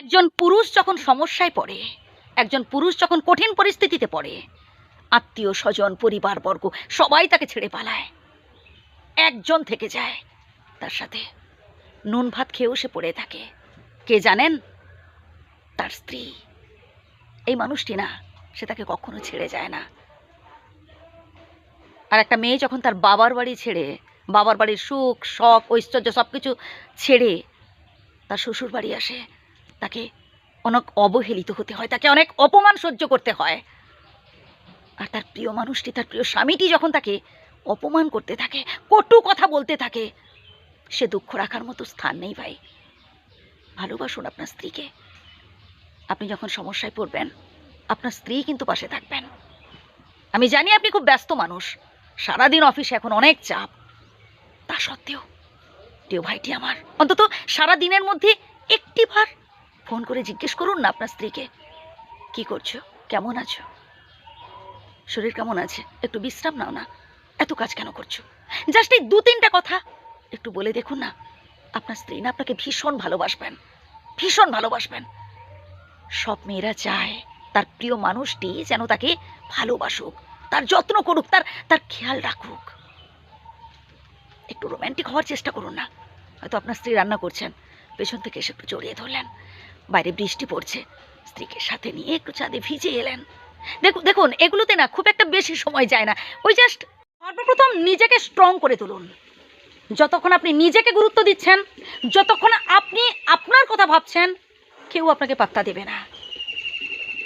একজন পুরুষ যখন সমস্যায় পড়ে, একজন পুরুষ যখন কঠিন পরিস্থিতিতে পড়ে, আত্মীয় স্বজন, পরিবারবর্গ সবাই তাকে ছেড়ে পালায়। একজন থেকে যায়, তার সাথে নুন ভাত খেয়েও সে পড়ে থাকে। কে জানেন? তার স্ত্রী। এই মানুষটি না, সে তাকে কখনো ছেড়ে যায় না। আর একটা মেয়ে যখন তার বাবার বাড়ি ছেড়ে, বাবার বাড়ির সুখ, শখ, ঐশ্বর্য সব কিছু ছেড়ে তার শ্বশুর বাড়ি আসে তাকে অনেক অবহেলিত হতে হয়, তাকে অনেক অপমান সহ্য করতে হয়। আর তার প্রিয় মানুষটি, তার প্রিয় স্বামীটি যখন তাকে অপমান করতে থাকে, কটু কথা বলতে থাকে, সে দুঃখ রাখার মতো স্থান নেই ভাই। ভালোবাসুন আপনার স্ত্রীকে। আপনি যখন সমস্যায় পড়বেন, আপনার স্ত্রী কিন্তু পাশে থাকবেন। আমি জানি আপনি খুব ব্যস্ত মানুষ, সারাদিন অফিসে এখন অনেক চাপ। তা সত্ত্বেও, প্রিয় ভাইটি আমার, অন্তত সারা দিনের মধ্যে একটি বার ফোন করে জিজ্ঞেস করুন না আপনার স্ত্রীকে। কি করছ? কেমন আছো? শরীর কেমন আছে? একটু বিশ্রাম নাও না। এত কাজ কেন করছ? জাস্ট এই দু তিনটা কথা। একটু বলে দেখুন না, আপনার স্ত্রী না আপনাকে ভীষণ ভালোবাসবেন। ভীষণ ভালোবাসবেন। সব মেয়েরা চায় তার প্রিয় মানুষটি যেন তাকে ভালোবাসুক, তার যত্ন করুক, তার তার খেয়াল রাখুক। একটু রোম্যান্টিক হওয়ার চেষ্টা করুন না। হয়তো আপনার স্ত্রী রান্না করছেন, পেছন থেকে এসে একটু জড়িয়ে ধরলেন। বাইরে বৃষ্টি পড়ছে। স্ত্রীকে সাথে নিয়ে একটু চাঁদে ভিজে এলেন। দেখুন দেখুন, এগুলোতে না খুব একটা বেশি সময় যায় না। ওই জাস্ট সর্বপ্রথম নিজেকে স্ট্রং করে তুলুন। যতক্ষণ আপনি নিজেকে গুরুত্ব দিচ্ছেন, যতক্ষণ আপনি আপনার কথা ভাবছেন, কেউ আপনাকে পাত্তা দেবে না।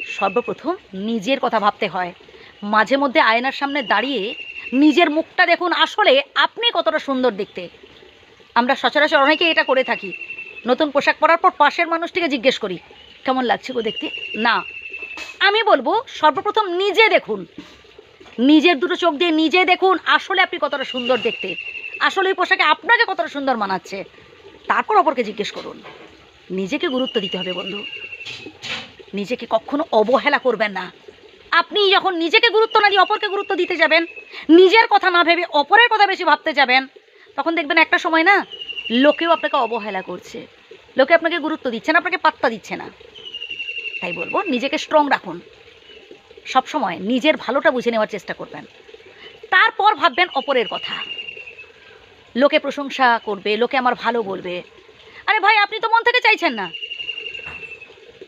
সর্বপ্রথম নিজের কথা ভাবতে হয়। মাঝে মধ্যে আয়নার সামনে দাঁড়িয়ে নিজের মুখটা দেখুন আসলে আপনি কতটা সুন্দর দেখতে। আমরা সচরাচর অনেকেই এটা করে থাকি। নতুন পোশাক পরার পর পাশের মানুষটিকে জিজ্ঞেস করি, কেমন লাগছে গো দেখতে? না। আমি বলব, সর্বপ্রথম নিজে দেখুন। নিজের দুটো চোখ দিয়ে নিজে দেখুন আসলে আপনি কতটা সুন্দর দেখতে। আসলে এই পোশাকে আপনাকে কতটা সুন্দর মানাচ্ছে। তারপর অপরকে জিজ্ঞেস করুন। নিজেকে গুরুত্ব দিতে হবে বন্ধু। নিজেকে কখনো অবহেলা করবেন না। আপনি যখন নিজেকে গুরুত্ব না দিয়ে অপরকে গুরুত্ব দিতে যাবেন, নিজের কথা না ভেবে অপরের কথা বেশি ভাবতে যাবেন, তখন দেখবেন একটা সময় না লোকেও আপনাকে অবহেলা করছে। লোকে আপনাকে গুরুত্ব দিচ্ছে না, আপনাকে পাত্তা দিচ্ছে না। তাই বলব, নিজেকে স্ট্রং রাখুন। সব সময় নিজের ভালোটা বুঝে নেওয়ার চেষ্টা করবেন। তারপর ভাববেন অপরের কথা। লোকে প্রশংসা করবে, লোকে আমার ভালো বলবে। আরে ভাই, আপনি তো মন থেকে চাইছেন না।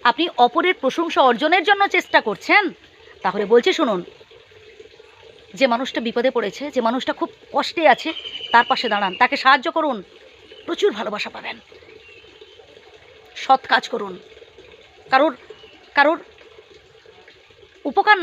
আপনি অপরের প্রশংসা অর্জনের জন্য চেষ্টা করছেন? তাহলে বলছি শুনুন, যে মানুষটা বিপদে পড়েছে, যে মানুষটা খুব কষ্টে আছে, তার পাশে দাঁড়ান, তাকে সাহায্য করুন। প্রচুর ভালোবাসা পাবেন। সৎ কাজ করুন। কারোর কারোর উপকার